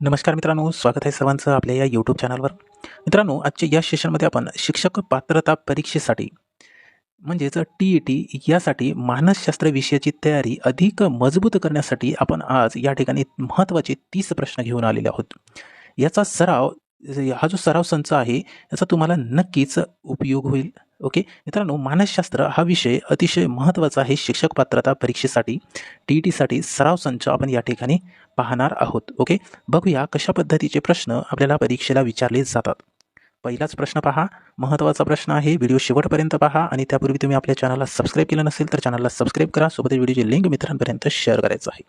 नमस्कार मित्रांनो स्वागत आहे सर्वांचं आपल्या या यूट्यूब चॅनलवर मित्रांनो आजच्या या सेशनमध्ये आपण शिक्षक पात्रता परीक्षेसाठी म्हणजेच टी ई टी यासाठी मानसशास्त्र विषयाची तयारी अधिक मजबूत करण्यासाठी आपण आज या ठिकाणी महत्त्वाचे तीस प्रश्न घेऊन आलेले आहोत. याचा सराव हा जो सराव संच आहे याचा तुम्हाला नक्कीच उपयोग होईल. ओके? मित्रांनो मानसशास्त्र हा विषय अतिशय महत्त्वाचा आहे शिक्षक पात्रता परीक्षेसाठी. टी ई टीसाठी सराव संच आपण या ठिकाणी पाहणार आहोत ओके? बघूया कशा पद्धतीचे प्रश्न आपल्याला परीक्षेला विचारले जातात. पहिलाच प्रश्न पहा महत्त्वाचा प्रश्न आहे व्हिडिओ शेवटपर्यंत पहा आणि त्यापूर्वी तुम्ही आपल्या चॅनलला सबस्क्राईब केलं नसेल तर चॅनलला सबस्क्राईब करा सोबत व्हिडिओची लिंक मित्रांपर्यंत शेअर करायचं आहे.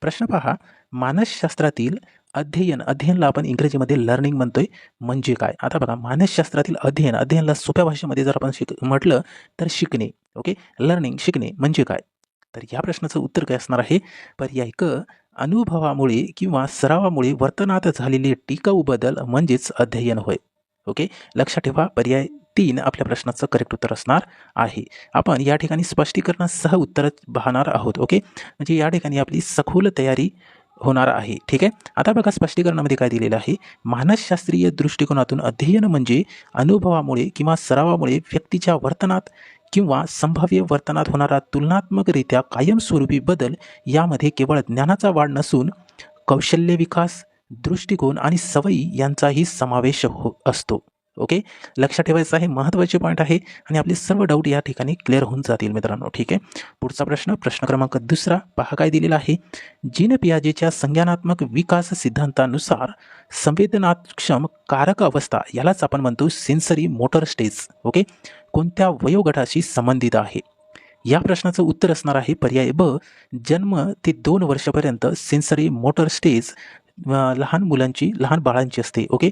प्रश्न पहा मानसशास्त्रातील अध्ययन अध्ययनला आपण इंग्रजीमध्ये लर्निंग म्हणतोय म्हणजे काय? आता बघा मानसशास्त्रातील अध्ययन अध्ययनला सोप्या भाषेमध्ये जर आपण शिक म्हटलं तर शिकणे ओके? लर्निंग शिकणे म्हणजे काय? तर या प्रश्नाचं उत्तर काय असणार आहे? पर्याय क अनुभवामुळे किंवा सरावामुळे वर्तनात झालेले टिकाऊ बदल म्हणजेच अध्ययन होय. ओके? लक्षात ठेवा पर्याय तीन आपल्या प्रश्नाचं करेक्ट उत्तर असणार आहे. आपण या ठिकाणी स्पष्टीकरणासह उत्तर पाहणार आहोत ओके? म्हणजे या ठिकाणी आपली सखोल तयारी होणार आहे ठीक आहे? आता बघा स्पष्टीकरणामध्ये काय दिलेलं आहे. मानसशास्त्रीय दृष्टिकोनातून अध्ययन म्हणजे अनुभवामुळे किंवा सरावामुळे व्यक्तीच्या वर्तनात किंवा संभाव्य वर्तनात होणारा तुलनात्मकरित्या कायमस्वरूपी बदल यामध्ये केवळ ज्ञानाचा वाढ नसून कौशल्य विकास दृष्टिकोन आणि सवयी यांचाही समावेश हो असतो. ओके? लक्षात ठेवायचं आहे महत्त्वाचे पॉईंट आहे आणि आपले सर्व डाऊट या ठिकाणी क्लिअर होऊन जातील मित्रांनो ठीक आहे? पुढचा प्रश्न प्रश्न क्रमांक दुसरा पहा काय दिलेला आहे. जीन पियाजेच्या संज्ञानात्मक विकास सिद्धांतानुसार संवेदनाक्षम कारक अवस्था यालाच आपण म्हणतो सेन्सरी मोटर स्टेज ओके? कोणत्या वयोगटाशी संबंधित आहे? या प्रश्नाचं उत्तर असणार आहे पर्याय ब जन्म ते दोन वर्षापर्यंत सेन्सरी मोटर स्टेज लहान मुलांची लहान बाळांची असते ओके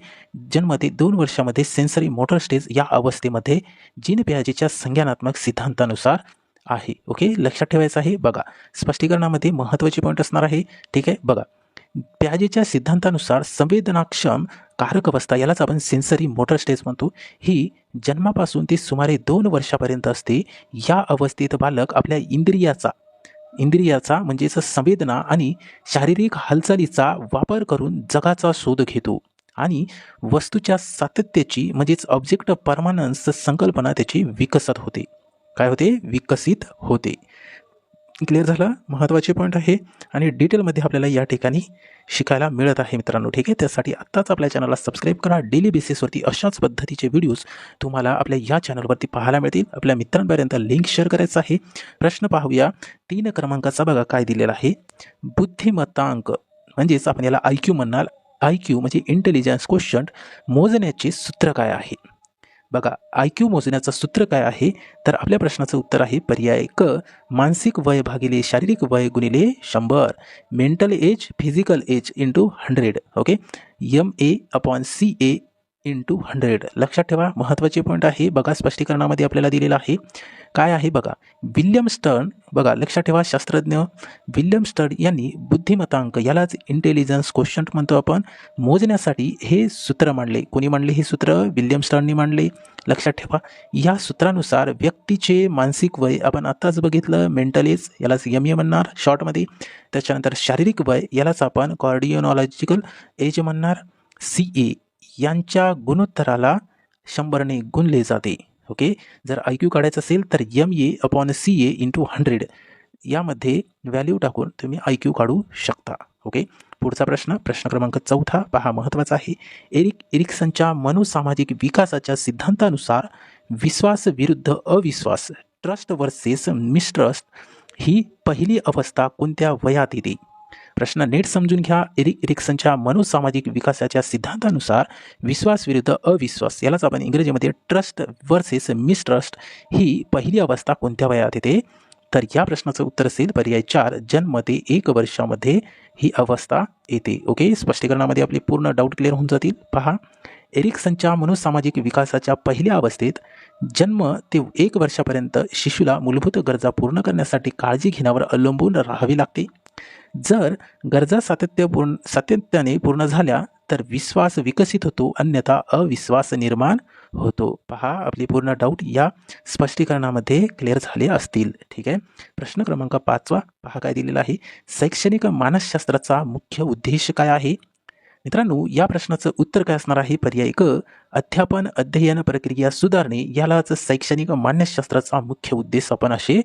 जन्म ते दोन वर्षामध्ये सेन्सरी मोटर स्टेज या अवस्थेमध्ये जीन पियाजेच्या संज्ञानात्मक सिद्धांतानुसार आहे ओके लक्षात ठेवायचं आहे बघा. स्पष्टीकरणामध्ये महत्त्वाचे पॉईंट असणार आहे ठीक आहे? बघा. प्याजेच्या सिद्धांतानुसार संवेदनाक्षम कारक अवस्था यालाच आपण सेन्सरी मोटर स्टेज म्हणतो. ही जन्मापासून ते सुमारे दोन वर्षापर्यंत असते. या अवस्थेत बालक आपल्या इंद्रियाचा इंद्रियाचा म्हणजेच संवेदना आणि शारीरिक हालचालीचा वापर करून जगाचा शोध घेतो आणि वस्तूच्या सातत्याची म्हणजेच ऑब्जेक्ट परमानन्स संकल्पना त्याची विकसित होते. काय होते? विकसित होते. क्लिअर झालं. महत्त्वाचे पॉईंट आहे आणि डिटेलमध्ये आपल्याला या ठिकाणी शिकायला मिळत आहे मित्रांनो. ठीक आहे? त्यासाठी आत्ताच आपल्या चॅनलला सबस्क्राईब करा. डेली बेसिसवरती अशाच पद्धतीचे व्हिडिओज तुम्हाला आपल्या या चॅनलवरती पाहायला मिळतील. आपल्या मित्रांपर्यंत लिंक शेअर करायचा आहे. प्रश्न पाहूया. तीन क्रमांकाचा बघा काय दिलेला आहे. बुद्धिमत्तांक म्हणजेच आपण याला आय क्यू म्हणाल. आय क्यू म्हणजे इंटेलिजन्स क्वेश्चन मोजण्याचे सूत्र काय आहे? बघा आय क्यू मोजण्याचं सूत्र काय आहे? तर आपल्या प्रश्नाचं उत्तर आहे पर्याय क मानसिक वय भागिले शारीरिक वय गुणिले शंभर. Mental age physical age into hundred okay M A upon C A into hundred लक्षात ठेवा महत्त्वाचे पॉईंट आहे बघा स्पष्टीकरणामध्ये आपल्याला दिलेला आहे. काय आहे बघा? विल्यम स्टर्न बघा लक्षात ठेवा शास्त्रज्ञ विल्यम स्टर्न यांनी बुद्धिमतांक यालाच इंटेलिजन्स क्वेश्चन म्हणतो आपण. मोजण्यासाठी हे सूत्र मांडले. कोणी मांडले हे सूत्र? विल्यम स्टर्ननी मांडले. लक्षात ठेवा या सूत्रानुसार व्यक्तीचे मानसिक वय आपण आत्ताच बघितलं मेंटल एज यालाच एम ए म्हणणार शॉर्टमध्ये त्याच्यानंतर शारीरिक वय यालाच आपण कॉर्डिओनॉलॉजिकल एज म्हणणार सी ए यांच्या गुणोत्तराला शंभरने गुणले जाते. ओके जर आय क्यू काढायचं असेल तर M A upon C A into hundred यामध्ये व्हॅल्यू टाकून तुम्ही आय क्यू काढू शकता. ओके पुढचा प्रश्न प्रश्न क्रमांक चौथा. पहा महत्त्वाचा आहे. एरिक एरिक्सनच्या मनोसामाजिक विकासाच्या सिद्धांतानुसार विश्वास विरुद्ध अविश्वास ट्रस्ट वर्सेस मिस्ट्रस्ट ही पहिली अवस्था कोणत्या वयात येते? प्रश्न नीट समजून घ्या. एरिक इरिक्सनच्या मनोसामाजिक विकासाच्या सिद्धांतानुसार विश्वास विरुद्ध अविश्वास. यालाच आपण इंग्रजीमध्ये ट्रस्ट वर्सेस मिसट्रस्ट ही पहिली अवस्था कोणत्या वयात येते? तर या प्रश्नाचं उत्तर असेल पर्याय चार. जन्म ते एक वर्षामध्ये ही अवस्था येते. ओके स्पष्टीकरणामध्ये आपले पूर्ण डाऊट क्लिअर होऊन जातील. पहा. एरिक्सनच्या मनोसामाजिक विकासाच्या पहिल्या अवस्थेत जन्म ते एक वर्षापर्यंत शिशूला मूलभूत गरजा पूर्ण करण्यासाठी काळजी घेण्यावर अवलंबून राहावे लागते. जर गरजा सातत्यपूर्ण सातत्याने पूर्ण झाल्या तर विश्वास विकसित होतो अन्यथा अविश्वास निर्माण होतो. पहा आपली पूर्ण डाऊट या स्पष्टीकरणामध्ये क्लिअर झाले असतील. ठीक आहे? प्रश्न क्रमांक पाचवा. पहा काय दिलेला आहे. शैक्षणिक मानसशास्त्राचा मुख्य उद्देश काय आहे? मित्रांनो या प्रश्नाचं उत्तर काय असणार आहे? पर्याय क अध्यापन अध्ययन प्रक्रिया सुधारणे यालाच शैक्षणिक मान्यशास्त्राचा मुख्य उद्देश आपण असे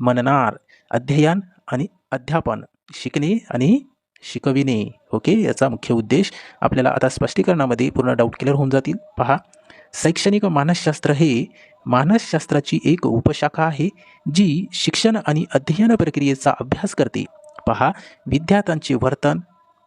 म्हणणार. अध्ययन आणि अध्यापन शिकणे आणि शिकविणे. ओके? याचा मुख्य उद्देश आपल्याला आता स्पष्टीकरणामध्ये पूर्ण डाऊट क्लिअर होऊन जातील. पहा. शैक्षणिक मानसशास्त्र हे मानसशास्त्राची एक उपशाखा आहे जी शिक्षण आणि अध्ययन प्रक्रियेचा अभ्यास करते. पहा. विद्यार्थ्यांचे वर्तन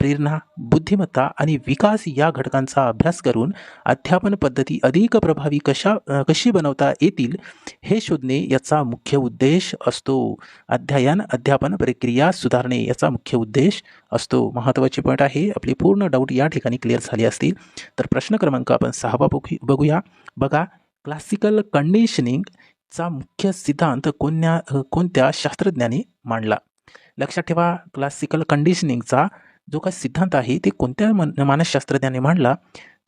प्रेरणा बुद्धिमत्ता आणि विकास या घटकांचा अभ्यास करून अध्यापन पद्धती अधिक प्रभावी कशा कशी बनवता येतील हे शोधणे याचा मुख्य उद्देश असतो. अध्ययन अध्यापन प्रक्रिया सुधारणे याचा मुख्य उद्देश असतो. महत्त्वाचे पॉईंट आहे आपली पूर्ण डाऊट या ठिकाणी क्लिअर झाली असतील. तर प्रश्न क्रमांक आपण सहावा बघू बघूया. बघा क्लासिकल कंडिशनिंगचा मुख्य सिद्धांत कोण्या कोणत्या शास्त्रज्ञाने मांडला? लक्षात ठेवा क्लासिकल कंडिशनिंगचा जो काही सिद्धांत आहे ते कोणत्या मन मानसशास्त्रज्ञाने मांडला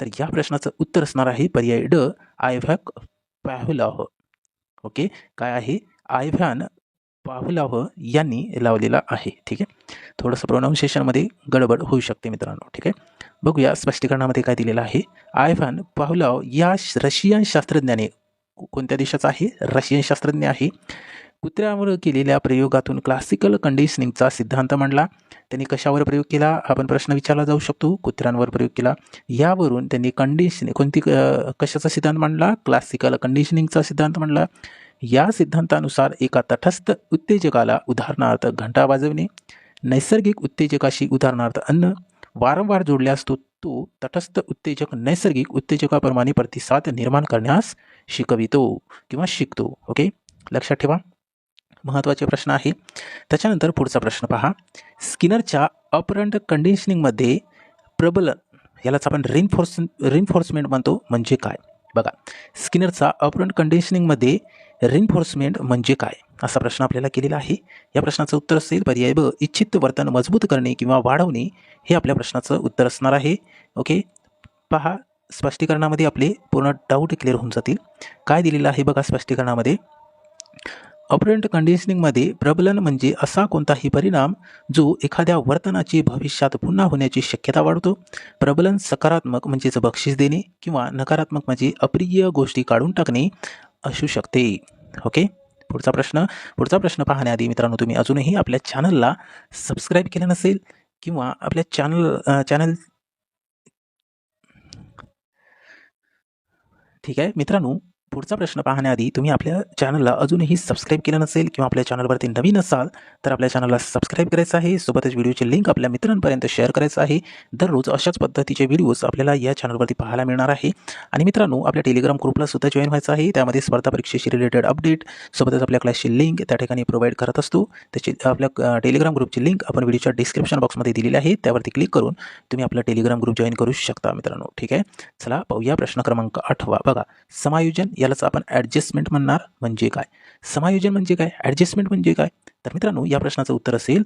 तर या प्रश्नाचं उत्तर असणार आहे पर्याय ड आयव्हॅक पॅव्हलॉव्ह. ओके? काय आहे? आयव्हॅन पाहुलाह यांनी लावलेला आहे. ठीक आहे? थोडंसं प्रोनाऊन्सिएशनमध्ये गडबड होऊ शकते मित्रांनो. ठीक आहे? बघूया स्पष्टीकरणामध्ये काय दिलेलं आहे. आयव्हॅन पाहुलाव या श- रशियन शास्त्रज्ञाने कोणत्या देशाचा आहे? रशियन शास्त्रज्ञ आहे. कुत्र्यावर केलेल्या प्रयोगातून क्लासिकल कंडिशनिंगचा सिद्धांत मांडला. त्यांनी कशावर प्रयोग केला? आपण प्रश्न विचारला जाऊ शकतो. कुत्र्यांवर प्रयोग केला. यावरून त्यांनी कंडिशन कोणती कशाचा सिद्धांत मांडला? क्लासिकल कंडिशनिंगचा सिद्धांत मांडला. या सिद्धांतानुसार एका तटस्थ उत्तेजकाला उदाहरणार्थ घंटा वाजवणे नैसर्गिक उत्तेजकाशी उदाहरणार्थ अन्न वारंवार जोडल्यास तो तो तटस्थ उत्तेजक नैसर्गिक उत्तेजकाप्रमाणे प्रतिसाद निर्माण करण्यास शिकवितो किंवा शिकतो. ओके? लक्षात ठेवा. महत्त्वाचे प्रश्न आहे. त्याच्यानंतर पुढचा प्रश्न पहा. स्किनरच्या अपरंट कंडिशनिंगमध्ये प्रबलन यालाच आपण रिन्फोर्स रिन्फोर्समेंट म्हणतो. म्हणजे काय? बघा स्किनरचा अपरंट कंडिशनिंगमध्ये रिन्फोर्समेंट म्हणजे काय? असा प्रश्न आपल्याला केलेला आहे. या प्रश्नाचं उत्तर असेल पर्याय ब इच्छित वर्तन मजबूत करणे किंवा वाढवणे हे आपल्या प्रश्नाचं उत्तर असणार आहे. ओके? पहा स्पष्टीकरणामध्ये आपले पूर्ण डाऊट क्लिअर होऊन जातील. काय दिलेलं आहे बघा स्पष्टीकरणामध्ये? ऑपरंट कंडिशनिंगमध्ये प्रबलन म्हणजे असा कोणताही परिणाम जो एखाद्या वर्तनाची भविष्यात पुन्हा होण्याची शक्यता वाढतो प्रबलन सकारात्मक म्हणजेच बक्षीस देणे किंवा नकारात्मक म्हणजे अप्रिय गोष्टी काढून टाकणे असू शकते. ओके? पुढचा प्रश्न. पुढचा प्रश्न पाहण्याआधी मित्रांनो तुम्ही अजूनही आपल्या चॅनलला सबस्क्राईब केलं नसेल किंवा आपल्या चॅनल चॅनल ठीक आहे मित्रांनो पुढचा प्रश्न पाहण्याआधी तुम्ही आपल्या चॅनलला अजूनही सबस्क्राईब केलं नसेल किंवा आपल्या चॅनलवरती नवीन असाल तर आपल्या चॅनलला सबस्क्राईब करायचं आहे. सोबतच व्हिडिओची लिंक आपल्या मित्रांपर्यंत शेअर करायचं आहे. दररोज अशाच पद्धतीचे व्हिडिओज आपल्याला या चॅनलवरती पाहायला मिळणार आहे. आणि मित्रांनो आपल्या टेलिग्राम ग्रुपला सुद्धा जॉईन व्हायचं आहे. त्यामध्ये स्पर्धा परीक्षेशी रिलेटेड अपडेट सोबतच आपल्या क्लासची लिंक त्या ठिकाणी प्रोव्हाइड करत असतो. त्याची आपल्या टेलिग्राम ग्रुपची लिंक आपण व्हिडिओच्या डिस्क्रिप्शन बॉक्समध्ये दिलेली आहे. त्यावरती क्लिक करून तुम्ही आपला टेलिग्राम ग्रुप जॉईन करू शकता मित्रांनो. ठीक आहे? चला पाहूया प्रश्न क्रमांक आठवा. बघा समायोजन यालाच आपण ॲडजस्टमेंट म्हणणार म्हणजे काय? समायोजन म्हणजे काय? ॲडजस्टमेंट म्हणजे काय? तर मित्रांनो या प्रश्नाचं उत्तर असेल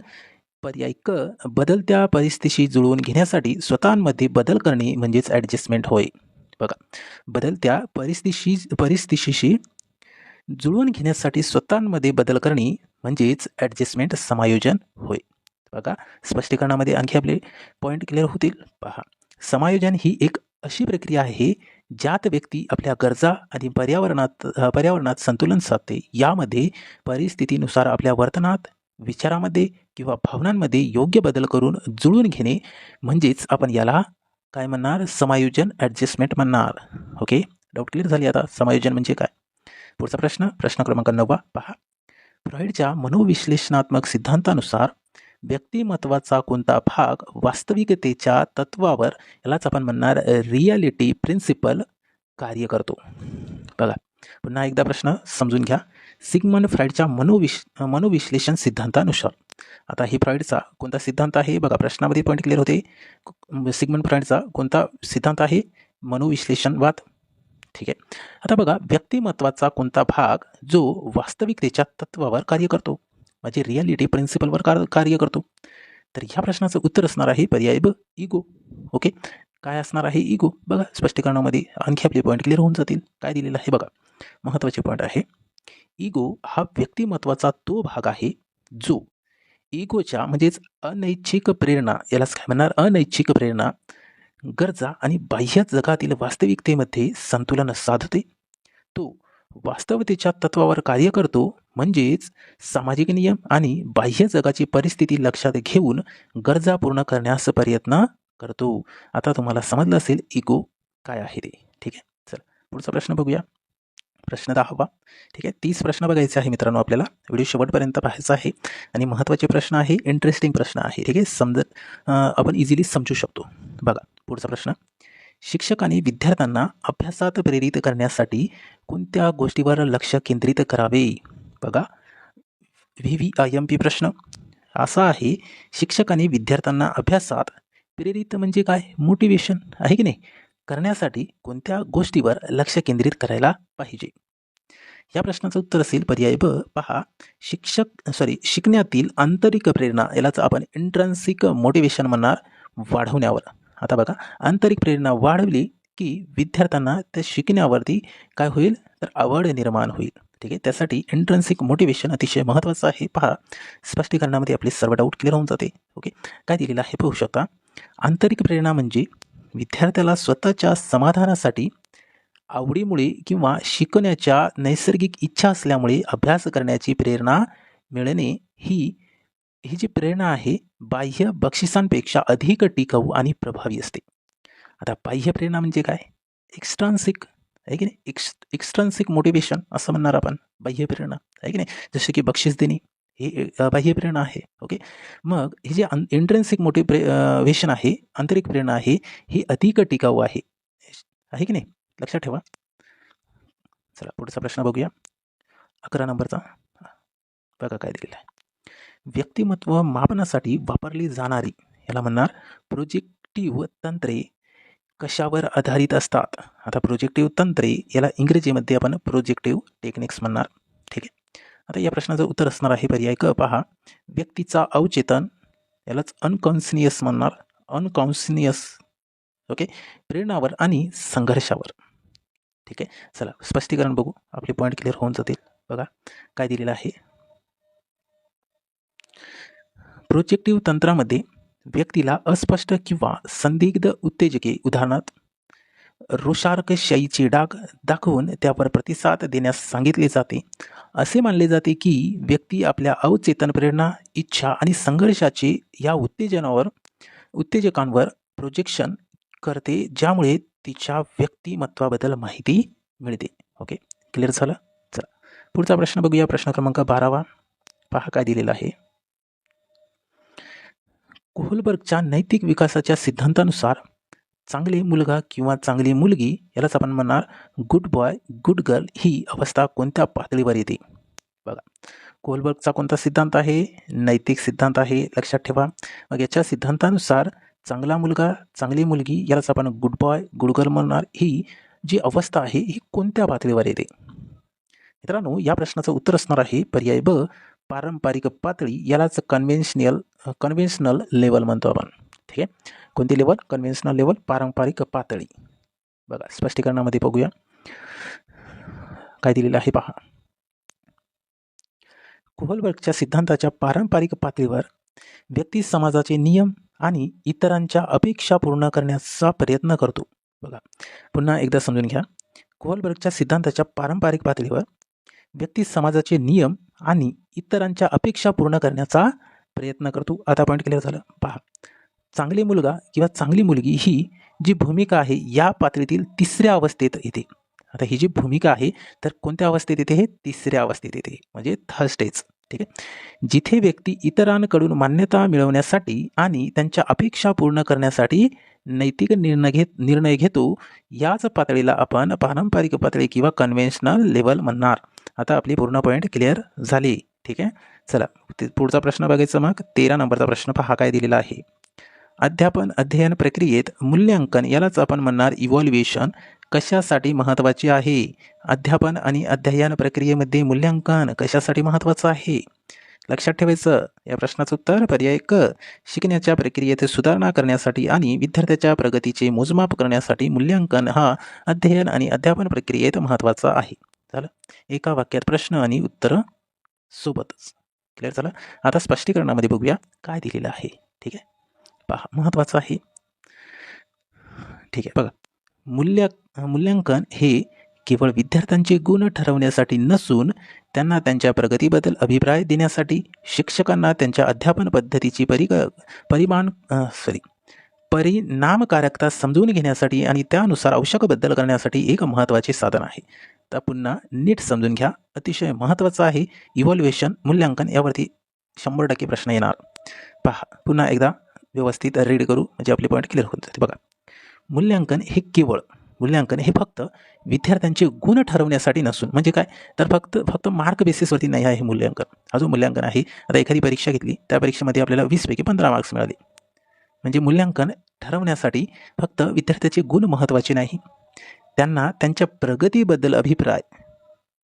पर्याय क बदलत्या परिस्थितीशी जुळवून घेण्यासाठी स्वतःमध्ये बदल करणे म्हणजेच ॲडजस्टमेंट होय. बघा बदलत्या परिस्थितीशी परिस्थितीशी जुळवून घेण्यासाठी स्वतःमध्ये बदल करणे म्हणजेच ॲडजस्टमेंट समायोजन होय. बघा स्पष्टीकरणामध्ये आणखी आपले पॉईंट क्लिअर होतील. पहा समायोजन ही एक अशी प्रक्रिया आहे ज्यात व्यक्ती आपल्या गरजा आणि पर्यावरणात पर्यावरणात संतुलन साधते यामध्ये परिस्थितीनुसार आपल्या वर्तनात विचारामध्ये किंवा भावनांमध्ये योग्य बदल करून जुळून घेणे म्हणजेच आपण याला काय म्हणणार? समायोजन ॲडजस्टमेंट म्हणणार. ओके डाऊट क्लिअर झाली आता? समायोजन म्हणजे काय? पुढचा प्रश्न प्रश्न क्रमांक नववा पहा. फ्रॉईडच्या मनोविश्लेषणात्मक सिद्धांतानुसार व्यक्तिमत्वाचा कोणता भाग वास्तविकतेच्या तत्वावर यालाच आपण म्हणणार रियालिटी प्रिन्सिपल कार्य करतो. बघा पुन्हा एकदा प्रश्न समजून घ्या. सिगमन फ्राईडच्या मनोविश मनोविश्लेषण सिद्धांतानुसार. आता ही फ्राईडचा कोणता सिद्धांत आहे? बघा प्रश्नामध्ये पॉईंट क्लिअर होते. सिगमन फ्राईडचा कोणता सिद्धांत आहे? मनोविश्लेषणवाद. ठीक आहे. आता बघा व्यक्तिमत्वाचा कोणता भाग जो वास्तविकतेच्या तत्वावर कार्य करतो? माझी रियालिटी प्रिन्सिपलवर कार कार्य करतो. तर ह्या प्रश्नाचं उत्तर असणार आहे पर्याय ब इगो ओके काय असणार आहे इगो बघा स्पष्टीकरणामध्ये आणखी आपले पॉईंट क्लिअर होऊन जातील. काय दिलेलं आहे बघा. महत्त्वाचे पॉईंट आहे. इगो हा व्यक्तिमत्वाचा तो भाग आहे जो इगोच्या म्हणजेच अनैच्छिक प्रेरणा यालाच काय म्हणणार? अनैच्छिक प्रेरणा गरजा आणि बाह्य जगातील वास्तविकतेमध्ये संतुलन साधते. तो वास्तवतेच्या तत्वावर कार्य करतो म्हणजेच सामाजिक नियम आणि बाह्य जगाची परिस्थिती लक्षात घेऊन गरजा पूर्ण करण्यास प्रयत्न करतो. आता तुम्हाला समजलं असेल इगो काय आहे ते. ठीक आहे चल पुढचा प्रश्न बघूया. प्रश्न दहावा. ठीक आहे तीस प्रश्न बघायचे आहे मित्रांनो आपल्याला. व्हिडिओ शेवटपर्यंत पाहायचा आहे. आणि महत्त्वाचे प्रश्न आहे इंटरेस्टिंग प्रश्न आहे. ठीक आहे समजत आपण इझिली समजू शकतो. बघा पुढचा प्रश्न. शिक्षकांनी विद्यार्थ्यांना अभ्यासात प्रेरित करण्यासाठी कोणत्या गोष्टीवर लक्ष केंद्रित करावे? बघा. V V I M P प्रश्न. असा आहे शिक्षकांनी विद्यार्थ्यांना अभ्यासात प्रेरित म्हणजे काय? मोटिवेशन आहे की नाही? करण्यासाठी कोणत्या गोष्टीवर लक्ष केंद्रित करायला पाहिजे? या प्रश्नाचं उत्तर असेल पर्याय ब पहा. शिक्षक सॉरी शिकण्यातील आंतरिक प्रेरणा यालाच आपण इंट्रान्सिक मोटिवेशन म्हणणार. वाढवण्यावर. आता बघा आंतरिक प्रेरणा वाढवली की विद्यार्थ्यांना त्या शिकण्यावरती काय होईल? तर आवड निर्माण होईल. ठीक आहे? त्यासाठी इंट्रन्सिक मोटिवेशन अतिशय महत्त्वाचं आहे. पहा स्पष्टीकरणामध्ये आपले सर्व डाऊट क्लिअर होऊन जाते. ओके? काय दिलेलं आहे पाहू शकता. आंतरिक प्रेरणा म्हणजे विद्यार्थ्याला स्वतःच्या समाधानासाठी आवडीमुळे किंवा शिकण्याच्या नैसर्गिक इच्छा असल्यामुळे अभ्यास करण्याची प्रेरणा मिळणे ही ही जी प्रेरणा आहे बाह्य बक्षिसांपेक्षा अधिक टिकाऊ आणि प्रभावी असते. आता बाह्य प्रेरणा म्हणजे काय? एक्स्ट्रान्सिक आहे की नाही? एक्स एक्स्ट्रान्सिक मोटिवेशन असं म्हणणार आपण बाह्य प्रेरणा आहे की नाही? जसे की बक्षीस देणे हे बाह्य प्रेरणा आहे ओके मग हे जे इंट्रेन्सिक मोटिवेशन आहे आंतरिक प्रेरणा आहे ही अधिक टिकाऊ आहे. आहे की नाही? लक्षात ठेवा. चला पुढचा प्रश्न बघूया. अकरा नंबरचा. बघा काय दिलेलं आहे. व्यक्तिमत्व मापनासाठी वापरली जाणारी याला म्हणणार प्रोजेक्टिव्ह तंत्रे कशावर आधारित असतात? आता प्रोजेक्टिव्ह तंत्रे याला इंग्रजीमध्ये आपण प्रोजेक्टिव्ह टेक्निक्स म्हणणार. ठीक आहे? आता या प्रश्नाचं उत्तर असणार आहे पर्याय क पहा. व्यक्तीचा अवचेतन यालाच अनकॉन्सिनियस म्हणणार. अनकॉन्सिनियस ओके? प्रेरणावर आणि संघर्षावर. ठीक आहे? चला स्पष्टीकरण बघू. आपले पॉईंट क्लिअर होऊन जातील. बघा काय दिलेलं आहे. प्रोजेक्टिव्ह तंत्रामध्ये व्यक्तीला अस्पष्ट किंवा संदिग्ध उत्तेजके उदाहरणार्थ रोषार्क शाईचे डाग दाखवून त्यावर प्रतिसाद देण्यास सांगितले जाते. असे मानले जाते की व्यक्ती आपल्या अवचेतन प्रेरणा इच्छा आणि संघर्षाचे या उत्तेजनावर उत्तेजकांवर प्रोजेक्शन करते ज्यामुळे तिच्या व्यक्तिमत्वाबद्दल माहिती मिळते. ओके क्लिअर झालं? चला पुढचा प्रश्न बघूया. प्रश्न क्रमांक बारावा. पहा काय दिलेला आहे. कोहलबर्गच्या नैतिक विकासाच्या सिद्धांतानुसार चांगले मुलगा किंवा चांगली मुलगी यालाच आपण म्हणणार गुड बॉय गुड गर्ल ही अवस्था कोणत्या पातळीवर येते? बघा कोहलबर्गचा कोणता सिद्धांत आहे? नैतिक सिद्धांत आहे लक्षात ठेवा. मग याच्या सिद्धांतानुसार चांगला मुलगा चांगली मुलगी यालाच आपण गुड बॉय गुड गर्ल म्हणणार. ही जी अवस्था आहे ही कोणत्या पातळीवर येते? मित्रांनो या प्रश्नाचं उत्तर असणार आहे पर्याय ब पारंपरिक पातळी यालाच कन्व्हेन्शनल कन्व्हेन्शनल लेवल म्हणतो आपण. ठीक आहे? कोणती लेवल कन्व्हेन्शनल लेवल पारंपरिक पातळी. बघा स्पष्टीकरणामध्ये बघूया. काय दिलेलं आहे पहा. कोहलबर्गच्या सिद्धांताच्या पारंपरिक पातळीवर व्यक्ती समाजाचे नियम आणि इतरांच्या अपेक्षा पूर्ण करण्याचा प्रयत्न करतो. बघा पुन्हा एकदा समजून घ्या. कोहलबर्गच्या सिद्धांताच्या पारंपरिक पातळीवर व्यक्ती समाजाचे नियम आणि इतरांच्या अपेक्षा पूर्ण करण्याचा प्रयत्न करतो. आता पॉईंट क्लिअर झालं. पहा. चांगले मुलगा किंवा चांगली मुलगी ही जी भूमिका आहे या पातळीतील तिसऱ्या अवस्थेत येते. आता ही जी भूमिका आहे तर कोणत्या अवस्थेत येते हे? तिसऱ्या अवस्थेत येते. म्हणजे थर्ड स्टेज ठीक आहे? जिथे व्यक्ती इतरांकडून मान्यता मिळवण्यासाठी आणि त्यांच्या अपेक्षा पूर्ण करण्यासाठी नैतिक निर्णय घेत निर्णय घेतो याच पातळीला आपण पारंपरिक पातळी किंवा कन्व्हेन्शनल लेवल म्हणणार. आता आपली पूर्ण पॉईंट क्लिअर झाली. ठीक आहे? चला ते- पुढचा प्रश्न बघायचा मग. तेरा नंबरचा प्रश्न पहा काय दिलेला आहे. अध्यापन अध्ययन प्रक्रियेत मूल्यांकन यालाच आपण म्हणणार इव्हॉल्युएशन कशासाठी महत्त्वाचे आहे? अध्यापन आणि अध्ययन प्रक्रियेमध्ये मूल्यांकन कशासाठी महत्त्वाचं आहे? लक्षात ठेवायचं या प्रश्नाचं उत्तर पर्याय क. शिकण्याच्या प्रक्रियेत सुधारणा करण्यासाठी आणि विद्यार्थ्याच्या प्रगतीचे मोजमाप करण्यासाठी मूल्यांकन हा अध्ययन आणि अध्यापन प्रक्रियेत महत्त्वाचा आहे. झालं? एका वाक्यात प्रश्न आणि उत्तरं सोबतच. क्लिअर झालं? आता स्पष्टीकरणामध्ये बघूया काय दिलेलं आहे. ठीक आहे? पहा महत्त्वाचं आहे. ठीक आहे बघा. मूल्य मूल्यांकन हे केवळ विद्यार्थ्यांचे गुण ठरवण्यासाठी नसून त्यांना त्यांच्या प्रगतीबद्दल अभिप्राय देण्यासाठी शिक्षकांना त्यांच्या अध्यापन पद्धतीची परिक परिमाण सॉरी परिणामकारकता समजून घेण्यासाठी आणि त्यानुसार आवश्यक बदल करण्यासाठी एक महत्त्वाचे साधन आहे. तर पुन्हा नीट समजून घ्या. अतिशय महत्त्वाचं आहे इव्हॉल्युएशन मूल्यांकन यावरती शंभर टक्के प्रश्न येणार. पहा पुन्हा एकदा व्यवस्थित रीड करू म्हणजे आपले पॉईंट क्लिअर होऊन जाते. बघा मूल्यांकन हे केवळ मूल्यांकन हे फक्त विद्यार्थ्यांचे गुण ठरवण्यासाठी नसून म्हणजे काय? तर फक्त फक्त मार्क बेसिसवरती नाही आहे हे मूल्यांकन. हा जो मूल्यांकन आहे आता एखादी परीक्षा घेतली त्या परीक्षेमध्ये आपल्याला वीसपैकी पंधरा मार्क्स मिळाले. म्हणजे मूल्यांकन ठरवण्यासाठी फक्त विद्यार्थ्याचे गुण महत्त्वाचे नाही. त्यांना त्यांच्या प्रगतीबद्दल अभिप्राय.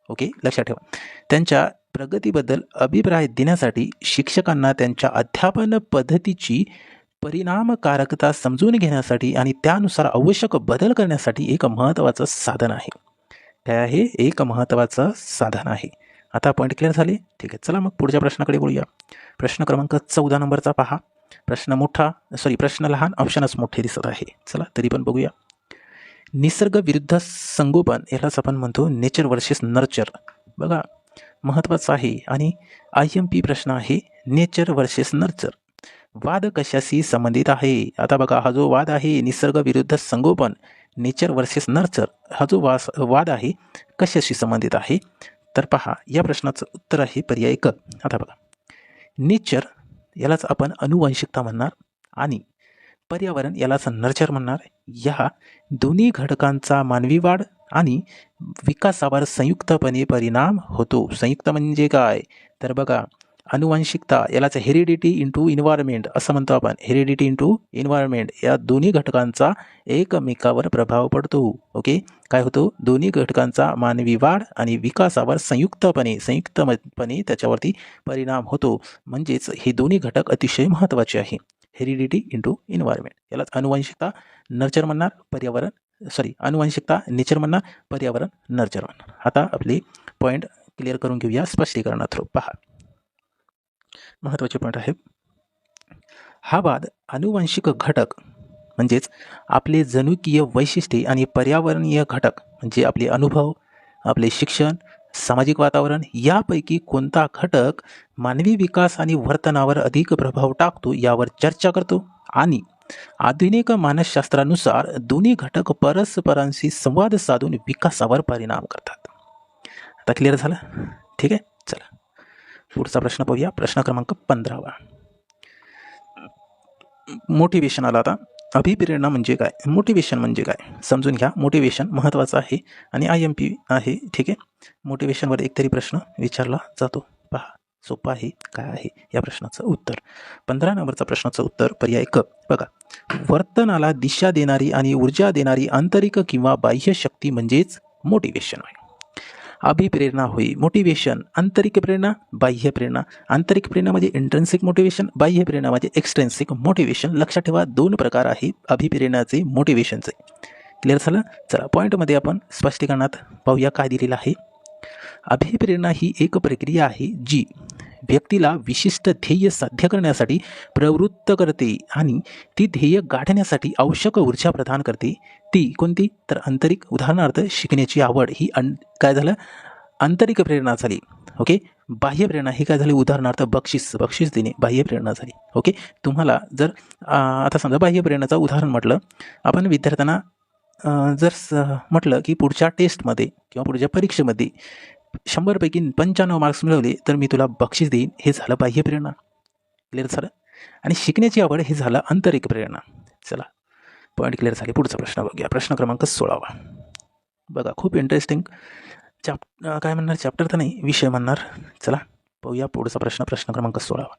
ओके? लक्षात ठेवा. त्यांच्या प्रगतीबद्दल अभिप्राय देण्यासाठी शिक्षकांना त्यांच्या अध्यापन पद्धतीची परिणामकारकता समजून घेण्यासाठी आणि त्यानुसार आवश्यक बदल करण्यासाठी एक महत्त्वाचं साधन आहे. काय आहे? एक महत्त्वाचं साधन आहे. आता पॉईंट क्लिअर झाले? ठीक आहे. चला मग पुढच्या प्रश्नाकडे बोलूया. प्रश्न क्रमांक चौदा नंबरचा पहा. प्रश्न मोठा सॉरी प्रश्न लहान ऑप्शनच मोठे दिसत आहे. चला तरी पण बघूया. निसर्ग विरुद्ध संगोपन यालाच आपण म्हणतो नेचर वर्सेस नर्चर बघा महत्त्वाचं आहे आणि आय एम पी प्रश्न आहे नेचर वर्सेस नर्चर वाद कशाशी संबंधित आहे? आता बघा हा जो वाद आहे निसर्ग विरुद्ध संगोपन नेचर वर्सेस नर्चर हा जो वास वाद आहे कशाशी संबंधित आहे? तर पहा या प्रश्नाचं उत्तर आहे पर्याय क आता बघा नेचर यालाच आपण अनुवंशिकता म्हणणार. आणि पर्यावरण यालाच नर्चर म्हणणार या दोन्ही घटकांचा मानवी वाढ आणि विकासावर संयुक्तपणे परिणाम होतो. संयुक्त म्हणजे काय? तर बघा अनुवांशिकता यालाच हेरिडिटी इंटू इन्व्हायरमेंट असं म्हणतो आपण. हेरिडिटी इंटू इन्व्हायरमेंट या दोन्ही घटकांचा एकमेकावर प्रभाव पडतो. ओके काय होतो? दोन्ही घटकांचा मानवी वाढ आणि विकासावर संयुक्तपणे संयुक्तपणे त्याच्यावरती परिणाम होतो. म्हणजेच हे दोन्ही घटक अतिशय महत्त्वाचे आहे. हेरिडिटी इंटू इन्व्हायरमेंट यालाच अनुवांशिकता नर्चर म्हणणार पर्यावरण सॉरी अनुवांशिकता नेचर म्हणणार पर्यावरण नर्चर म्हणणार. आता आपली पॉईंट क्लिअर करून घेऊया स्पष्टीकरणा थ्रू पहा. महत्त्वाचे पॉईंट आहे. हा वाद अनुवांशिक घटक म्हणजेच आपले जनुकीय वैशिष्ट्ये आणि पर्यावरणीय घटक म्हणजे आपले अनुभव आपले शिक्षण सामाजिक वातावरण यापैकी कोणता घटक मानवी विकास आणि वर्तनावर अधिक प्रभाव टाकतो यावर चर्चा करतो? आणि आधुनिक मानसशास्त्रानुसार दोन्ही घटक परस्परांशी संवाद साधून विकासावर परिणाम करतात. आता क्लिअर झालं? ठीक आहे चला. पुढचा प्रश्न पाहूया. प्रश्न क्रमांक पंधरावा. मोटिवेशन आला आता. अभिप्रेरणा म्हणजे काय? मोटिवेशन म्हणजे काय? समजून घ्या. मोटिवेशन महत्त्वाचं आहे आणि आय एम पी आहे. ठीक आहे? मोटिवेशनवर एकतरी प्रश्न विचारला जातो. पहा. सोपा आहे? काय आहे? या प्रश्नाचं उत्तर. पंधरा नंबरचा प्रश्नाचं उत्तर पर्याय क. बघा. वर्तनाला दिशा देणारी आणि ऊर्जा देणारी आंतरिक किंवा बाह्य शक्ती म्हणजेच मोटिवेशन आहे. अभिप्रेरणा होई. मोटिवेशन आंतरिक प्रेरणा बाह्य प्रेरणा. आंतरिक प्रेरणा म्हणजे इंट्रेन्सिक मोटिवेशन बाह्य प्रेरणा म्हणजे एक्सट्रेन्सिक मोटिवेशन लक्षात ठेवा दोन प्रकार आहे अभिप्रेरणाचे मोटिवेशनचे क्लिअर झालं? चला पॉईंटमध्ये आपण स्पष्टीकरणात पाहूया काय दिलेलं आहे. अभिप्रेरणा ही एक प्रक्रिया आहे जी व्यक्तीला विशिष्ट ध्येय साध्य करण्यासाठी प्रवृत्त करते आणि ती ध्येय गाठण्यासाठी आवश्यक ऊर्जा प्रदान करते. ती कोणती? तर आंतरिक उदाहरणार्थ शिकण्याची आवड. ही अन काय झालं? आंतरिक प्रेरणा झाली. ओके? बाह्य प्रेरणा. ही काय झाली? उदाहरणार्थ बक्षीस. बक्षीस देणे. बाह्य प्रेरणा झाली. ओके? तुम्हाला जर आता समजा बाह्य प्रेरणाचं उदाहरण म्हटलं. आपण विद्यार्थ्यांना जर स म्हटलं की पुढच्या टेस्टमध्ये किंवा पुढच्या परीक्षेमध्ये शंभरपैकी पंच्याण्णव मार्क्स मिळवले तर मी तुला बक्षीस देईन. हे झालं बाह्य प्रेरणा. क्लिअर झालं? आणि शिकण्याची आवड हे झालं आंतरिक प्रेरणा. चला पॉईंट क्लिअर झाले. पुढचा प्रश्न बघूया. प्रश्न क्रमांक सोळावा. बघा खूप इंटरेस्टिंग चॅप काय म्हणणार? चॅप्टर तर नाही विषय म्हणणार. चला पाहूया पुढचा प्रश्न. प्रश्न क्रमांक सोळावा.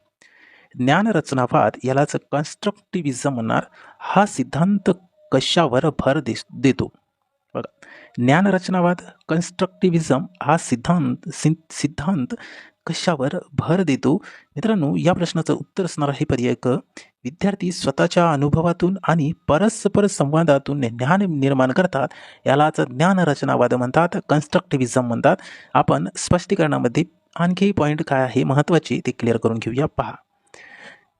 ज्ञानरचनावाद यालाच कन्स्ट्रक्टिव्हिजम म्हणणार. हा सिद्धांत कशावर भर दे देतो? बघा ज्ञानरचनावाद कन्स्ट्रक्टिव्हिजम हा सिद्धांत सि सिद्धांत कशावर भर देतो? मित्रांनो या प्रश्नाचं उत्तर असणार आहे पर्याय क विद्यार्थी स्वतःच्या अनुभवातून आणि परस्पर संवादातून ज्ञान निर्माण करतात. यालाच ज्ञानरचनावाद म्हणतात कन्स्ट्रक्टिव्हिजम म्हणतात. आपण स्पष्टीकरणामध्ये आणखी पॉईंट काय आहे महत्त्वाचे ते क्लिअर करून घेऊया. पहा.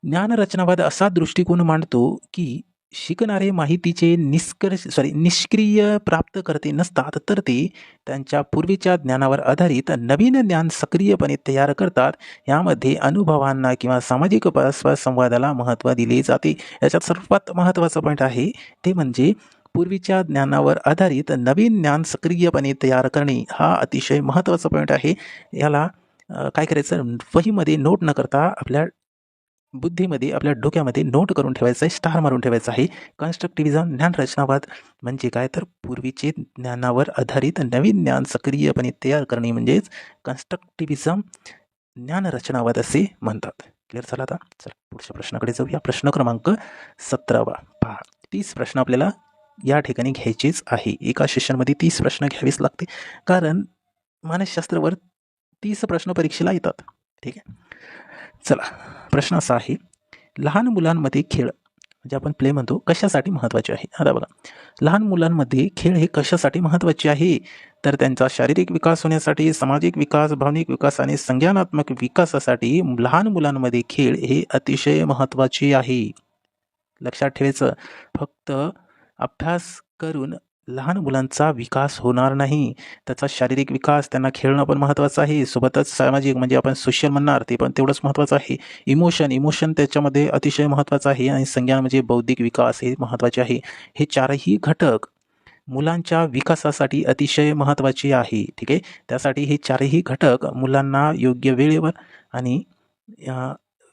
ज्ञानरचनावाद असा दृष्टिकोन मांडतो की शिकणारे माहितीचे निष्कर्ष सॉरी निष्क्रिय प्राप्तकर्ते नसतात तर ते त्यांच्या पूर्वीच्या ज्ञानावर आधारित नवीन ज्ञान सक्रियपणे तयार करतात. यामध्ये अनुभवांना किंवा सामाजिक परस्पर संवादाला महत्त्व दिले जाते. याच्यात सर्वात महत्त्वाचा पॉईंट आहे ते म्हणजे पूर्वीच्या ज्ञानावर आधारित नवीन ज्ञान सक्रियपणे तयार करणे. हा अतिशय महत्त्वाचा पॉईंट आहे. याला काय करायचं? वहीमध्ये नोट न करता आपल्या बुद्धीमध्ये आपल्या डोक्यामध्ये नोट करून ठेवायचं आहे स्टार मारून ठेवायचं आहे कन्स्ट्रक्टिव्हिझम ज्ञान रचनावाद म्हणजे काय? तर पूर्वीचे ज्ञानावर आधारित नवीन ज्ञान सक्रियपणे तयार करणे म्हणजेच कन्स्ट्रक्टिव्हिझम ज्ञानरचनावाद असे म्हणतात. क्लिअर झाला आता? चला पुढच्या प्रश्नाकडे जाऊया. प्रश्न क्रमांक सतरावा. पहा तीस प्रश्न आपल्याला या ठिकाणी घ्यायचेच आहे. एका सेशनमध्ये तीस प्रश्न घ्यावेच लागते कारण मानसशास्त्रावर तीस प्रश्न परीक्षेला येतात. ठीक आहे? चला प्रश्न असा आहे लहान मुलांमध्ये खेळ म्हणजे आपण प्ले म्हणतो कशासाठी महत्त्वाचे आहे? आता बघा लहान मुलांमध्ये खेळ हे कशासाठी महत्त्वाचे आहे? तर त्यांचा शारीरिक विकास होण्यासाठी सामाजिक विकास भावनिक विकास आणि संज्ञानात्मक विकासासाठी लहान मुलांमध्ये खेळ हे अतिशय महत्त्वाचे आहे. लक्षात ठेवायचं फक्त अभ्यास करून लहान मुलांचा विकास होणार नाही. त्याचा शारीरिक विकास त्यांना खेळणं पण महत्त्वाचं आहे. सोबतच सामाजिक म्हणजे आपण सोशल म्हणणार ते पण तेवढंच महत्त्वाचं आहे. इमोशन इमोशन त्याच्यामध्ये अतिशय महत्त्वाचं आहे आणि संज्ञान म्हणजे बौद्धिक विकास हे महत्त्वाचे आहे. हे चारही घटक मुलांच्या विकासासाठी अतिशय महत्त्वाचे आहे. ठीक आहे? त्यासाठी हे चारही घटक मुलांना योग्य वेळेवर आणि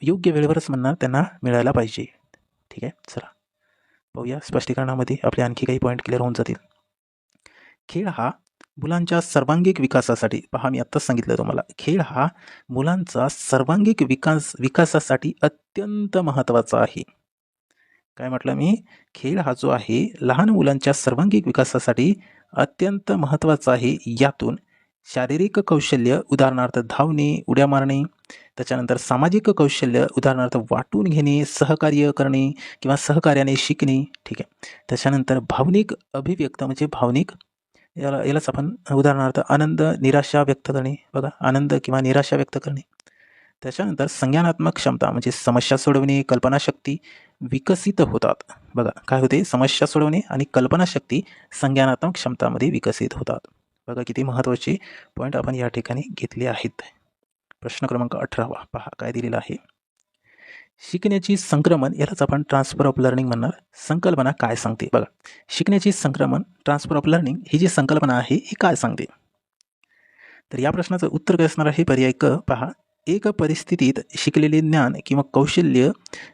योग्य वेळेवरच म्हणणार त्यांना मिळायला पाहिजे. ठीक आहे? चला. पाहूया. स्पष्टीकरणामध्ये आपले आणखी काही पॉईंट क्लिअर होऊन जातील. खेळ हा मुलांच्या सर्वांगिक विकासासाठी पहा मी आत्ताच सांगितलं तुम्हाला खेळ हा मुलांचा सर्वांगिक विकास विकासासाठी अत्यंत महत्त्वाचा आहे. काय म्हटलं मी? खेळ हा जो आहे लहान मुलांच्या सर्वांगिक विकासासाठी अत्यंत महत्त्वाचा आहे. यातून शारीरिक कौशल्य उदाहरणार्थ धावणे उड्या मारणे त्याच्यानंतर सामाजिक कौशल्य उदाहरणार्थ वाटून घेणे सहकार्य करणे किंवा सहकार्याने शिकणे ठीक आहे. त्याच्यानंतर भावनिक अभिव्यक्त म्हणजे भावनिक याला यालाच आपण उदाहरणार्थ आनंद निराशा व्यक्त करणे बघा. आनंद किंवा निराशा व्यक्त करणे. त्याच्यानंतर संज्ञानात्मक क्षमता म्हणजे समस्या सोडवणे कल्पनाशक्ती विकसित होतात. बघा काय होते? समस्या सोडवणे आणि कल्पनाशक्ती संज्ञानात्मक क्षमतामध्ये विकसित होतात. बघा किती महत्त्वाची पॉईंट आपण या ठिकाणी घेतले आहेत. प्रश्न क्रमांक अठरावा. पहा काय दिलेला आहे? शिकण्याची संक्रमण यालाच आपण ट्रान्सफर ऑफ लर्निंग म्हणणार. संकल्पना काय सांगते? बघा शिकण्याची संक्रमण ट्रान्सफर ऑफ लर्निंग ही जी संकल्पना आहे ही काय सांगते? तर या प्रश्नाचं उत्तर काय असणार आहे? पर्याय क पहा. एक परिस्थितीत शिकलेले ज्ञान किंवा कौशल्य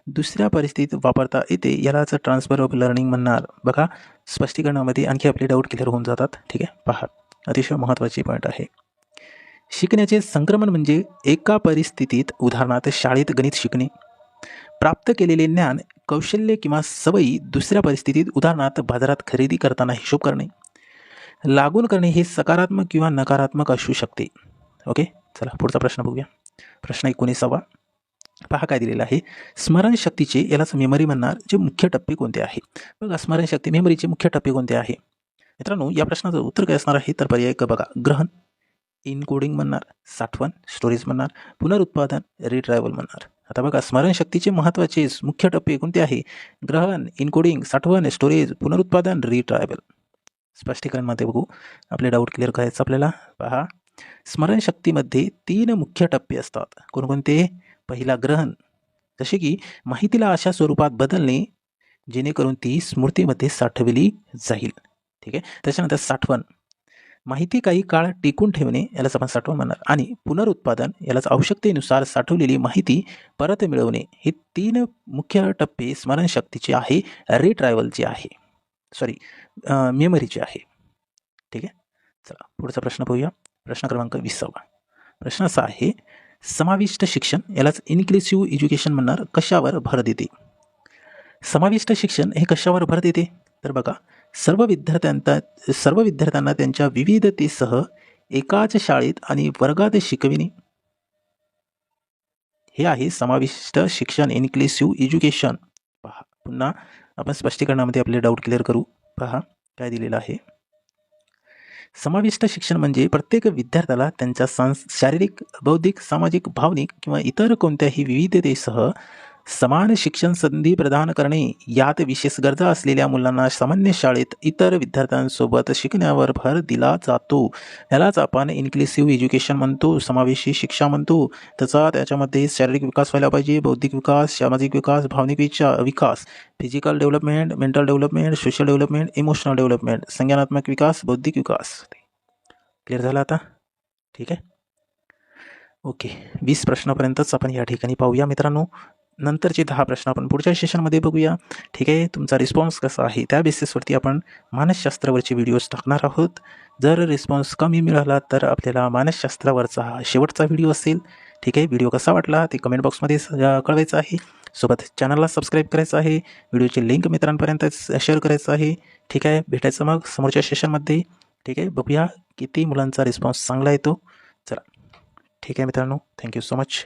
दुसऱ्या परिस्थितीत वापरता येते यालाच ट्रान्सफर ऑफ लर्निंग म्हणणार. बघा स्पष्टीकरणामध्ये आणखी आपले डाऊट क्लिअर होऊन जातात. ठीक आहे पहा. अतिशय महत्त्वाची पॉईंट आहे. शिकण्याचे संक्रमण म्हणजे एका परिस्थितीत उदाहरणार्थ शाळेत गणित शिकणे. प्राप्त केलेले ज्ञान कौशल्य किंवा सवयी दुसऱ्या परिस्थितीत उदाहरणार्थ बाजारात खरेदी करताना हिशोब करणे. लागून करणे हे सकारात्मक किंवा नकारात्मक असू शकते. ओके चला पुढचा प्रश्न बघूया. प्रश्न एकोणीसावा. पहा काय दिलेला आहे. स्मरणशक्तीचे यालाच मेमरी म्हणणार जे मुख्य टप्पे कोणते आहे? बघा स्मरणशक्ती मेमरीचे मुख्य टप्पे कोणते आहे? मित्रांनो या प्रश्नाचं उत्तर काय असणार आहे? तर पर्याय क बघा. ग्रहण इनकोडिंग म्हणणार साठवण स्टोरेज म्हणणार पुनरुत्पादन रिट्रायवल म्हणणार. आता बघा स्मरणशक्तीचे महत्त्वाचे मुख्य टप्पे कोणते आहे? ग्रहण इनकोडिंग साठवण स्टोरेज पुनरुत्पादन रिट्रायबल स्पष्टीकरणमध्ये बघू. आपले डाऊट क्लिअर करायचं आपल्याला. पहा. स्मरणशक्तीमध्ये तीन मुख्य टप्पे असतात. कोणकोणते? पहिला ग्रहण. जसे की माहितीला अशा स्वरूपात बदलणे जेणेकरून ती स्मृतीमध्ये साठवली जाईल. ठीक आहे? त्याच्यानंतर साठवण. माहिती काही काळ टिकून ठेवणे यालाच आपण साठवण म्हणणार. आणि पुनरुत्पादन यालाच आवश्यकतेनुसार साठवलेली माहिती परत मिळवणे हे तीन मुख्य टप्पे स्मरणशक्तीचे आहे रिट्रायवलचे आहे. सॉरी मेमरीचे आहे. ठीक आहे? चला पुढचा प्रश्न पाहूया. प्रश्न क्रमांक विसावा. प्रश्न असा आहे समाविष्ट शिक्षण यालाच इन्क्लुसिव्ह एज्युकेशन म्हणणार. कशावर भर देते? समाविष्ट शिक्षण हे कशावर भर देते? तर बघा सर्व विद्यार्थ्यांना सर्व विद्यार्थ्यांना त्यांच्या विविधतेसह एकाच शाळेत आणि वर्गात शिकविणे. हे आहे समाविष्ट शिक्षण इन्क्लुसिव्ह एज्युकेशन पहा पुन्हा आपण स्पष्टीकरणामध्ये आपले डाऊट क्लिअर करू. पहा काय दिलेलं आहे. समाविष्ट शिक्षण म्हणजे प्रत्येक विद्यार्थ्याला त्यांच्या सांस शारीरिक बौद्धिक सामाजिक भावनिक किंवा इतर कोणत्याही विविधतेसह समान शिक्षण संधी प्रदान करणे यात विशेष गरजा असलेल्या मुलांना सामान्य शाळेत इतर विद्यार्थ्यांसोबत शिकण्यावर भर दिला जातो. यालाच आपण इन्क्लुसिव्ह एज्युकेशन म्हणतो समावेशी शिक्षा म्हणतो. त्याचा त्याच्यामध्ये शारीरिक विकास व्हायला पाहिजे बौद्धिक विकास सामाजिक विकास भावनिक विचा विकास physical development mental development social development emotional development संज्ञानात्मक विकास बौद्धिक विकास. क्लिअर झाला आता? ठीक आहे? ओके वीस प्रश्नापर्यंतच आपण या ठिकाणी पाहूया मित्रांनो. नंतरचे दहा प्रश्न आपण पुढच्या सेशनमध्ये बघूया. ठीक आहे? तुमचा रिस्पॉन्स कसा आहे? त्या बेसिसवरती आपण मानसशास्त्रावरचे व्हिडिओज टाकणार आहोत. जर रिस्पॉन्स कमी मिळाला तर आपल्याला मानसशास्त्रावरचा हा शेवटचा व्हिडिओ असेल. ठीक आहे? व्हिडिओ कसा वाटला ते कमेंट बॉक्समध्ये कळवायचं आहे. सोबत चॅनलला सबस्क्राईब करायचं आहे. व्हिडिओची लिंक मित्रांपर्यंत शेअर करायचं आहे. ठीक आहे? भेटायचं मग समोरच्या सेशनमध्ये ठीक आहे? बघूया किती मुलांचा रिस्पॉन्स चांगला येतो. चला. ठीक आहे मित्रांनो? Thank you so much